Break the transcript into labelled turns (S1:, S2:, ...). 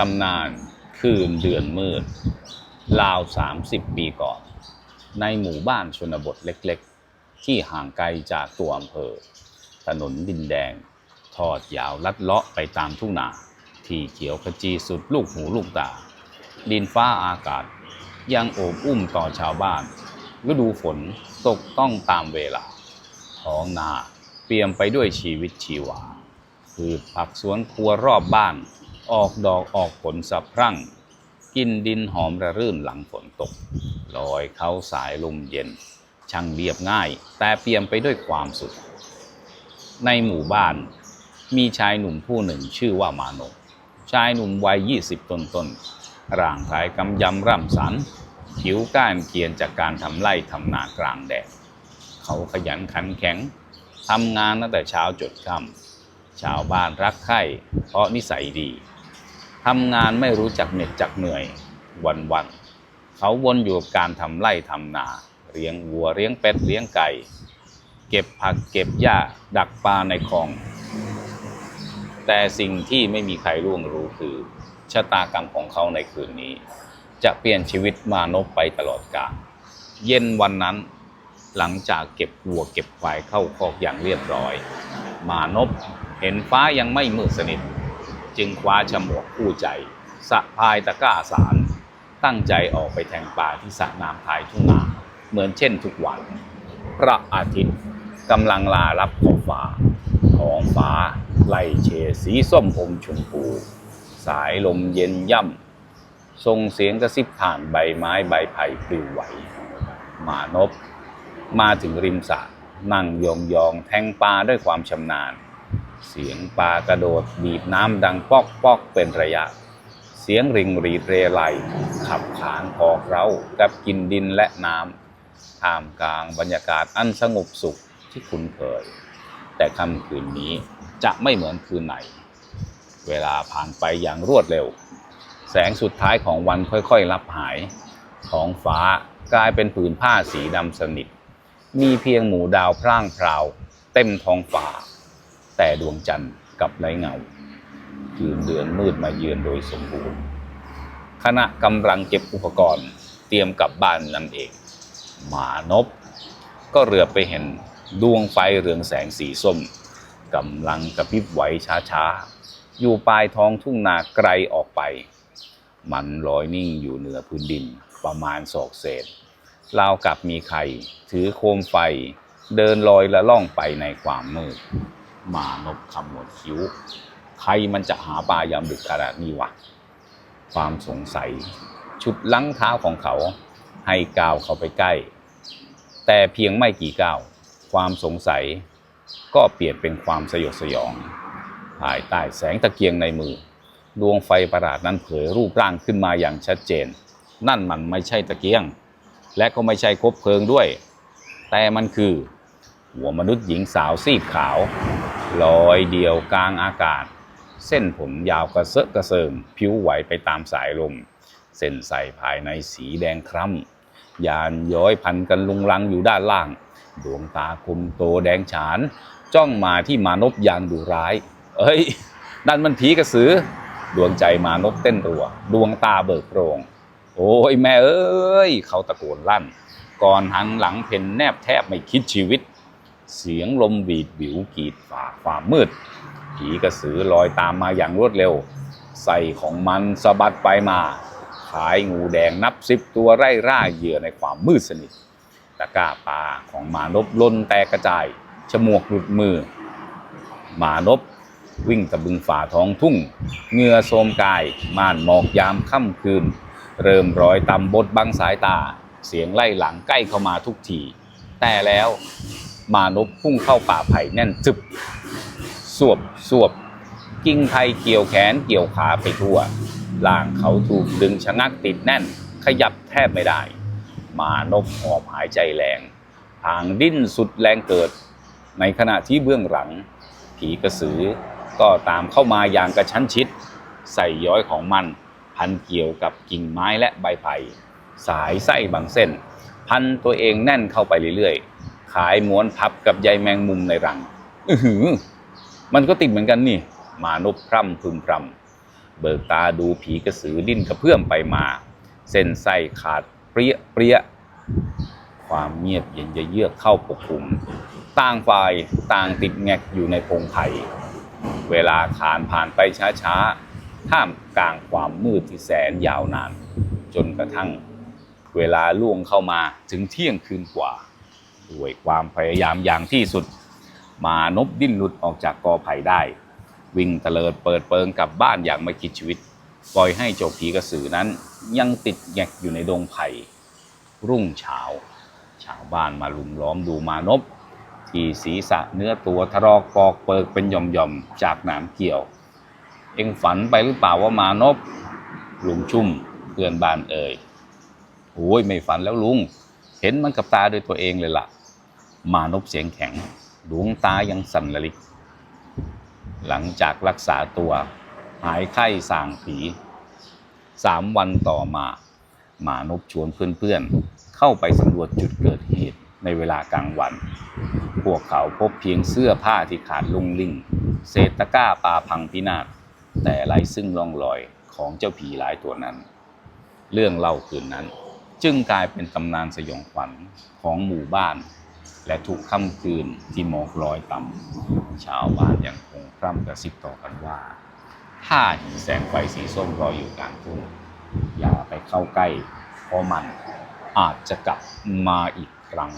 S1: ตำนานคืนเดือนมืด ราว 30 ปีก่อน ในหมู่บ้านชนบทเล็กๆ ที่ห่างไกลจากตัวอำเภอ ถนนดินแดง ทอดยาวลัดเลาะไปตามทุ่งนา ที่เขียวขจีสุดลูกหูลูกตา ดินฟ้าอากาศ ยังโอบอุ้มต่อชาวบ้าน ฤดูฝนตกต้องตามเวลา ท้องนาเปี่ยมไปด้วยชีวิตชีวาพืชผักสวนครัวรอบบ้าน ออกดอกออกผลสะพรั่ง กินดินหอมระรื่นหลังฝนตก ลอยเขาสายลมเย็น ช่างเรียบง่าย แต่เปี่ยมไปด้วยความสุข ในหมู่บ้านมีชายหนุ่มผู้หนึ่งชื่อว่ามานกชายหนุ่มวัย20ต้นต้นร่างกายกำยำร่ำสัน ผิวก้านเกียนจากการทำไร่ทำนากลางแดด เขาขยันขันแข็งทำงานตั้งแต่เช้าจดค่ำชาวบ้านรักใคร่เพราะนิสัยดี ทำงานไม่รู้จักเหน็ดจักเหนื่อยวันวันเขาวนอยู่กับการทำไร่ทำนาเลี้ยงวัวเลี้ยงเป็ดเลี้ยงไก่ เก็บผักเก็บหญ้าดักปลาในคลอง แต่สิ่งที่ไม่มีใครร่วงรู้คือ ชะตากรรมของเขาในคืนนี้ จะเปลี่ยนชีวิตมานพไปตลอดกาลเย็นวันนั้นหลังจากเก็บวัวเก็บควายเข้าคอกอย่างเรียบร้อย มานพเห็นฟ้ายังไม่มืดสนิท จึงคว้าฉมวกคู่ใจ สะพายตะกร้าสาร ตั้งใจออกไปแทงปลาที่สระน้ำท้ายทุ่งนาเหมือนเช่นทุกวัน พระอาทิตย์กำลังลารับขอบฟ้าท้องฟ้าไล่เฉดสีส้มอมชมพู สายลมเย็นย่ำส่งเสียงกระซิบผ่านใบไม้ใบไผ่ปลิวไหวมานพมาถึงริมสระนั่งยองยองๆแทงปลาด้วยความชำนาญ เสียงปลากระโดดบีบน้ำดังปอกปอกเป็นระยะ เสียงริงรีดเรไลขับขานพอกเรากับกินดินและน้ำท่ามกลางบรรยากาศอันสงบสุขที่คุ้นเคย แต่ค่ำคืนนี้จะไม่เหมือนคืนไหน เวลาผ่านไปอย่างรวดเร็ว แสงสุดท้ายของวันค่อยๆลับหาย ท้องฟ้ากลายเป็นผืนผ้าสีดำสนิท มีเพียงหมู่ดาวพร่างพราว เต็มท้องฟ้า แต่ดวงจันทร์กับไร้เงา คืนเดือนมืดมาเยือนโดยสมบูรณ์ขณะกำลังเก็บอุปกรณ์ เตรียมกลับบ้านนั่นเอง หมานพก็เหลือไปเห็นดวงไฟเรืองแสงสีส้มกำลังกระพริบไหวช้าๆ อยู่ปลายท้องทุ่งนาไกลออกไป มันลอยนิ่งอยู่เหนือพื้นดินประมาณศอกเศษราวกับมีใคร ถือโคมไฟ เดินลอยละล่องไปในความมืด หมานพขมวดคิ้ว ใครมันจะหาปลายามดึกขนาดนี้วะ ความสงสัย ชุดลังเท้าของเขา ให้ก้าวเข้าไปใกล้ แต่เพียงไม่กี่ก้าว ความสงสัย ก็เปลี่ยนเป็นความสยดสยอง ภายใต้แสงตะเกียงในมือ ดวงไฟประหลาดนั้นเผยรูปร่างขึ้นมาอย่างชัดเจน นั่นมันไม่ใช่ตะเกียง และก็ไม่ใช่คบเพลิงด้วย แต่มันคือหัวมนุษย์หญิงสาวซีดขาว ลอยเดียวกลางอากาศ เส้นผมยาวกระเซาะกระเซิงผิวไหวไปตามสายลม เส้นใสภายในสีแดงคล้ำยานย้อยพันกันลุงลังอยู่ด้านล่าง ดวงตาคมโตแดงฉาน จ้องมาที่มานพอย่างดุร้าย เอ้ยนั่นมันผีกระสือ ดวงใจมานพเต้นรัว ดวงตาเบิกโพรง โอ้ยแม่เอ้ย เขาตะโกนลั่น ก่อนหันหลังเพ่นแนบแทบไม่คิดชีวิต เสียงลมบีดบิวกรีดฝ่าความมืด ผีกระสือลอยตามมาอย่างรวดเร็ว ใส่ของมันสะบัดไปมา ขายงูแดงนับสิบตัวไร่ร่าเหยื่อในความมืดสนิท ตะกร้าปลาของหมานพล้นแตกกระจาย ฉมวกหลุดมือหมานพวิ่งตะบึงฝ่าท้องทุ่งเหงื่อโทมกาย ม่านหมอกยามค่ำคืน เริ่มรอยตำบดบังสายตา เสียงไล่หลังใกล้เข้ามาทุกที แต่แล้ว มานพพุ่งเข้าป่าไผ่แน่นจึบสวบสวบ กิ่งไผ่เกี่ยวแขนเกี่ยวขาไปทั่วล่างเขาถูกดึงชะงักติดแน่น ขยับแทบไม่ได้ มานพหอบหายใจแรงทางดิ้นสุดแรงเกิด ในขณะที่เบื้องหลัง ผีกระสือก็ตามเข้ามาอย่างกระชั้นชิด ใส่ย้อยของมัน พันเกี่ยวกับกิ่งไม้และใบไผ่สายไส้บางเส้น พันตัวเองแน่นเข้าไปเรื่อยๆายม้วนพับกับใยแมงมุมในรัง อือหือ มันก็ติดเหมือนกันนี่ มานพพร่ำพึมพรเบิกตาดูผีกระสือดิ้นกระเพื่อมไปมา เส้นไส้ขาดเปรี้ยเปรี้ยความเงียบเย็นเยือกเข้าปกคลุม ต่างฝ่ายต่างติดแงกอยู่ในพงไผ่เวลาขานผ่านไปช้าๆ ท่ามกลางความมืดที่แสนยาวนาน จนกระทั่งเวลาล่วงเข้ามาถึงเที่ยงคืนกว่า ด้วยความพยายามอย่างที่สุด มานพดิ้นหลุดออกจากกอไผ่ได้ วิ่งเตลิดเปิดเปิงกลับบ้านอย่างไม่คิดชีวิต ปล่อยให้เจ้าผีกระสือนั้นยังติดแงกอยู่ในดงไผ่รุ่งเช้า ชาวบ้านมาลุมล้อมดูมานพที่ศีรษะเนื้อตัวทะรอกปอกเปิกเป็นหย่อมๆจากหนามเกี่ยว เอ็งฝันไปหรือเปล่าว่ามานพลุงชุ่มเพื่อนบ้านเอ่ยโอ้ยไม่ฝันแล้วลุง ห็นมันกับตาด้วยตัวเองเลยล่ะ มานพเสียงแข็ง ดวงตายังสั่นระลิก หลังจากรักษาตัว หายไข้สางผีสามวันต่อมา มานพชวนเพื่อนๆ เข้าไปสำรวจจุดเกิดเหตุในเวลากลางวัน พวกเขาพบเพียงเสื้อผ้าที่ขาดลุงลิ่ง เศษตะก้าปลาพังพินาศ แต่ไร้ซึ่งร่องรอยของเจ้าผีหลายตัวนั้น เรื่องเล่าคืนนั้น จึงกลายเป็นตำนานสยองขวัญของหมู่บ้าน และทุกค่ำคืนที่หมอกลอยต่ำชาวบ้านยังคงพร่ำกระซิบต่อกันว่า ถ้าเห็นแสงไฟสีส้มลอยอยู่กลางทุ่งอย่าไปเข้าใกล้ เพราะมันอาจจะกลับมาอีกครั้ง